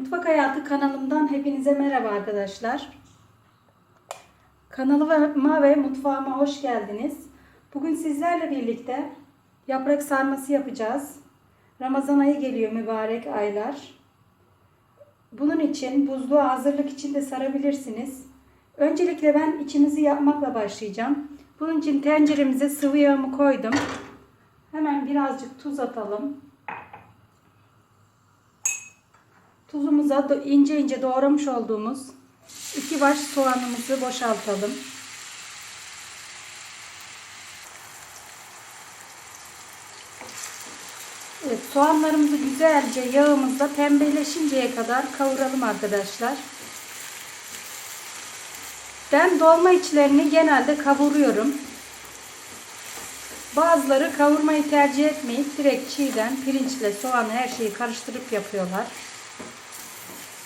Mutfak Hayatı kanalımdan hepinize merhaba arkadaşlar. Kanalıma ve mutfağıma hoş geldiniz. Bugün sizlerle birlikte yaprak sarması yapacağız. Ramazan ayı geliyor mübarek aylar. Bunun için buzluğa hazırlık için de sarabilirsiniz. Öncelikle ben içimizi yapmakla başlayacağım. Bunun için tenceremize sıvı yağımı koydum. Hemen birazcık tuz atalım. Tuzumuza ince ince doğramış olduğumuz iki baş soğanımızı boşaltalım. Evet, soğanlarımızı güzelce yağımızda pembeleşinceye kadar kavuralım arkadaşlar. Ben dolma içlerini genelde kavuruyorum. Bazıları kavurmayı tercih etmeyip direkt çiğden pirinçle soğanı her şeyi karıştırıp yapıyorlar.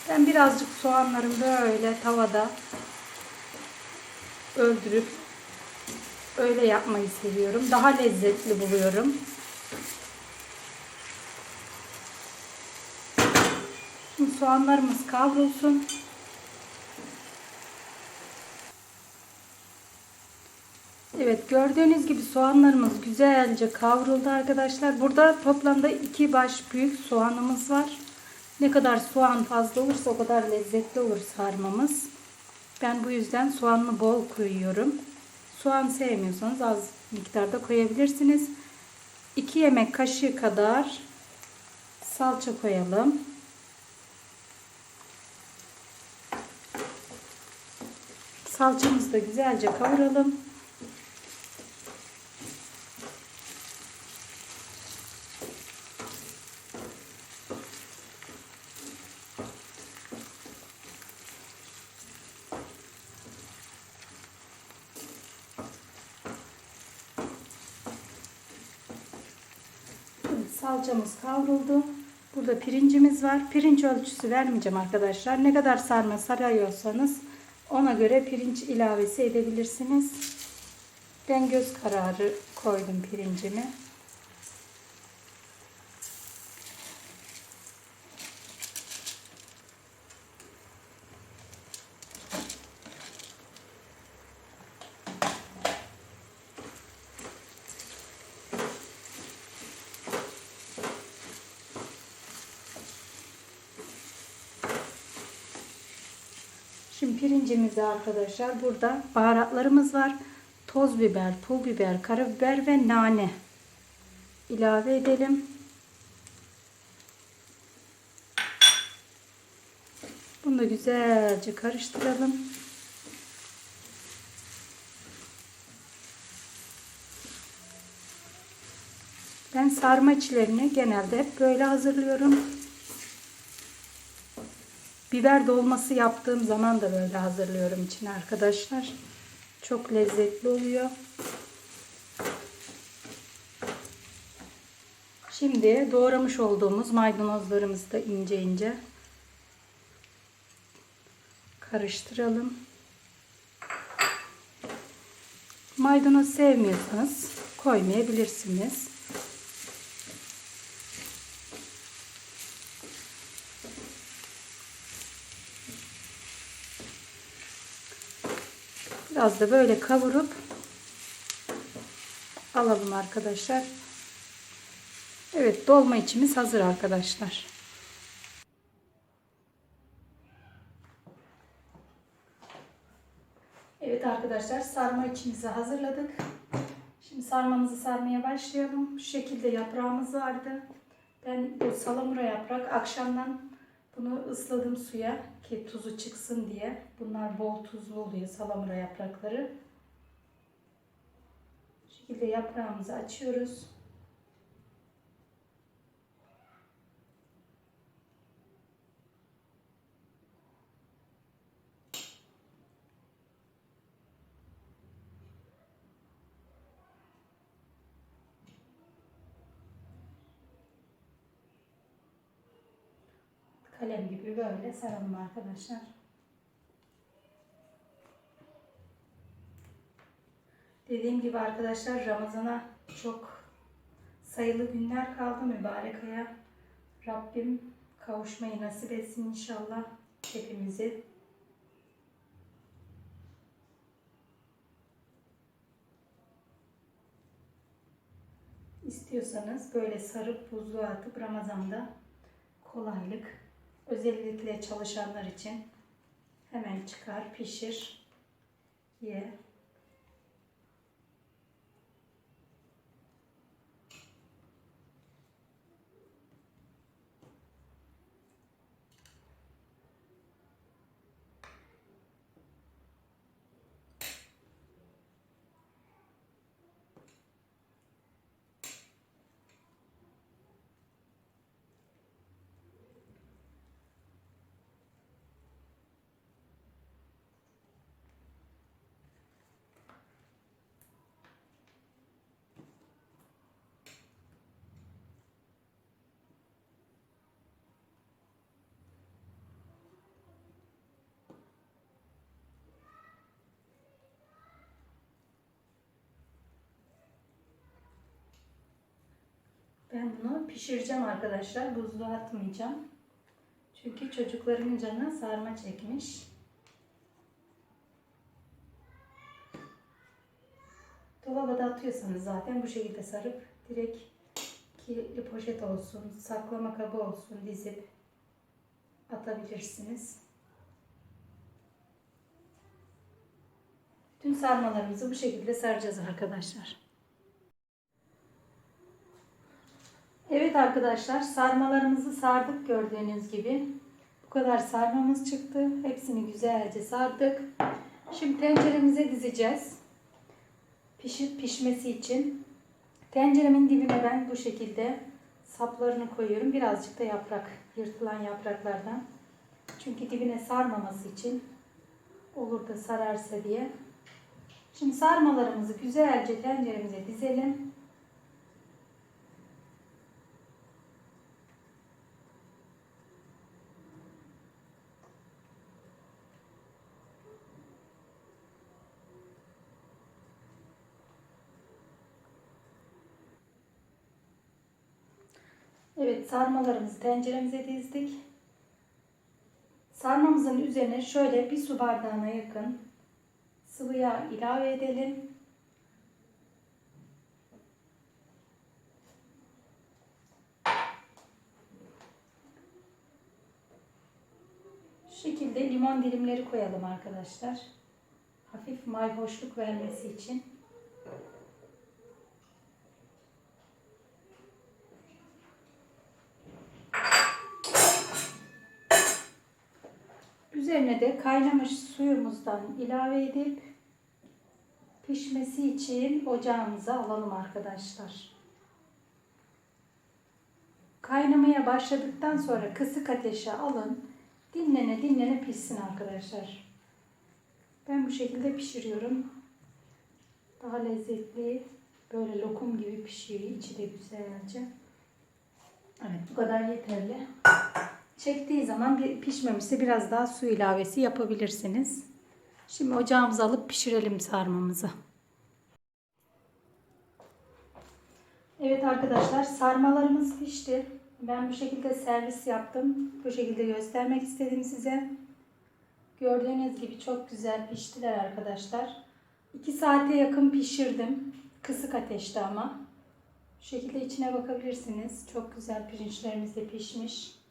Ben birazcık soğanlarımı böyle tavada öldürüp öyle yapmayı seviyorum. Daha lezzetli buluyorum. Şimdi soğanlarımız kavrulsun. Evet gördüğünüz gibi soğanlarımız güzelce kavruldu arkadaşlar. Burada toplamda iki baş büyük soğanımız var. Ne kadar soğan fazla olursa o kadar lezzetli olur sarmamız. Ben bu yüzden soğanını bol koyuyorum. Soğan sevmiyorsanız az miktarda koyabilirsiniz. 2 yemek kaşığı kadar salça koyalım. Salçamızı da güzelce kavuralım. Evet, salçamız kavruldu. Burada pirincimiz var. Pirinç ölçüsü vermeyeceğim arkadaşlar. Ne kadar sarma sarıyorsanız ona göre pirinç ilavesi edebilirsiniz. Ben göz kararı koydum pirincimi. Şimdi pirincimizi arkadaşlar burada baharatlarımız var. Toz biber, pul biber, karabiber ve nane ilave edelim. Bunu da güzelce karıştıralım. Ben sarma içlerini genelde hep böyle hazırlıyorum. Biber dolması yaptığım zaman da böyle hazırlıyorum için arkadaşlar. Çok lezzetli oluyor. Şimdi doğramış olduğumuz maydanozlarımızı da ince ince karıştıralım. Maydanoz sevmiyorsanız koymayabilirsiniz. Biraz da böyle kavurup alalım arkadaşlar. Evet dolma içimiz hazır arkadaşlar. Evet arkadaşlar sarma içimizi hazırladık. Şimdi sarmamızı sarmaya başlayalım. Şu şekilde yaprağımız vardı. Ben bu salamura yaprak akşamdan bunu ısladım suya ki tuzu çıksın diye. Bunlar bol tuzlu oluyor salamura yaprakları. Bu şekilde yaprağımızı açıyoruz. Kalem gibi böyle saralım arkadaşlar. Dediğim gibi arkadaşlar Ramazan'a çok sayılı günler kaldı mübarek aya. Rabbim kavuşmayı nasip etsin inşallah hepimizi. İstiyorsanız böyle sarıp buzluğa atıp Ramazan'da kolaylık özellikle çalışanlar için hemen çıkar, pişir, ye. Ben bunu pişireceğim arkadaşlar. Buzluğa atmayacağım. Çünkü çocuklarımın canına sarma çekmiş. Dolaba da atıyorsanız zaten bu şekilde sarıp direkt kilitli poşet olsun, saklama kabı olsun dizip atabilirsiniz. Tüm sarmalarımızı bu şekilde saracağız arkadaşlar. Evet arkadaşlar sarmalarımızı sardık gördüğünüz gibi. Bu kadar sarmamız çıktı. Hepsini güzelce sardık. Şimdi tenceremize dizeceğiz. Pişip pişmesi için. Tenceremin dibine ben bu şekilde saplarını koyuyorum. Birazcık da yaprak, yırtılan yapraklardan. Çünkü dibine sarmaması için olur da sararsa diye. Şimdi sarmalarımızı güzelce tenceremize dizelim. Evet sarmalarımızı tenceremize dizdik. Sarmamızın üzerine şöyle bir su bardağına yakın sıvı yağ ilave edelim. Şu şekilde limon dilimleri koyalım arkadaşlar. Hafif mayhoşluk vermesi için. Üzerine de kaynamış suyumuzdan ilave edip pişmesi için ocağımıza alalım arkadaşlar. Kaynamaya başladıktan sonra kısık ateşe alın. Dinlene dinlene pişsin arkadaşlar. Ben bu şekilde pişiriyorum. Daha lezzetli böyle lokum gibi pişiyor. İçi de güzelce. Evet bu kadar yeterli. Çektiği zaman bir pişmemişse biraz daha su ilavesi yapabilirsiniz. Şimdi ocağımıza alıp pişirelim sarmamızı. Evet arkadaşlar sarmalarımız pişti. Ben bu şekilde servis yaptım. Bu şekilde göstermek istedim size. Gördüğünüz gibi çok güzel piştiler arkadaşlar. 2 saate yakın pişirdim. Kısık ateşte ama. Bu şekilde içine bakabilirsiniz. Çok güzel pirinçlerimiz de pişmiş.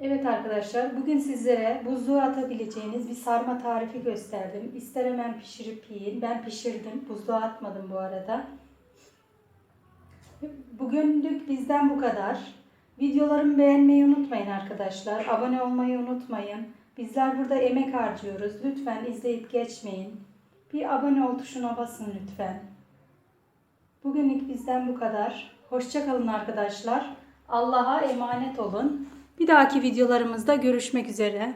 Evet arkadaşlar bugün sizlere buzluğa atabileceğiniz bir sarma tarifi gösterdim. İster hemen pişirip yiyin. Ben pişirdim. Buzluğa atmadım bu arada. Bugünlük bizden bu kadar. Videolarımı beğenmeyi unutmayın arkadaşlar. Abone olmayı unutmayın. Bizler burada emek harcıyoruz. Lütfen izleyip geçmeyin. Bir abone ol tuşuna basın lütfen. Bugünlük bizden bu kadar. Hoşçakalın arkadaşlar. Allah'a emanet olun. Bir dahaki videolarımızda görüşmek üzere.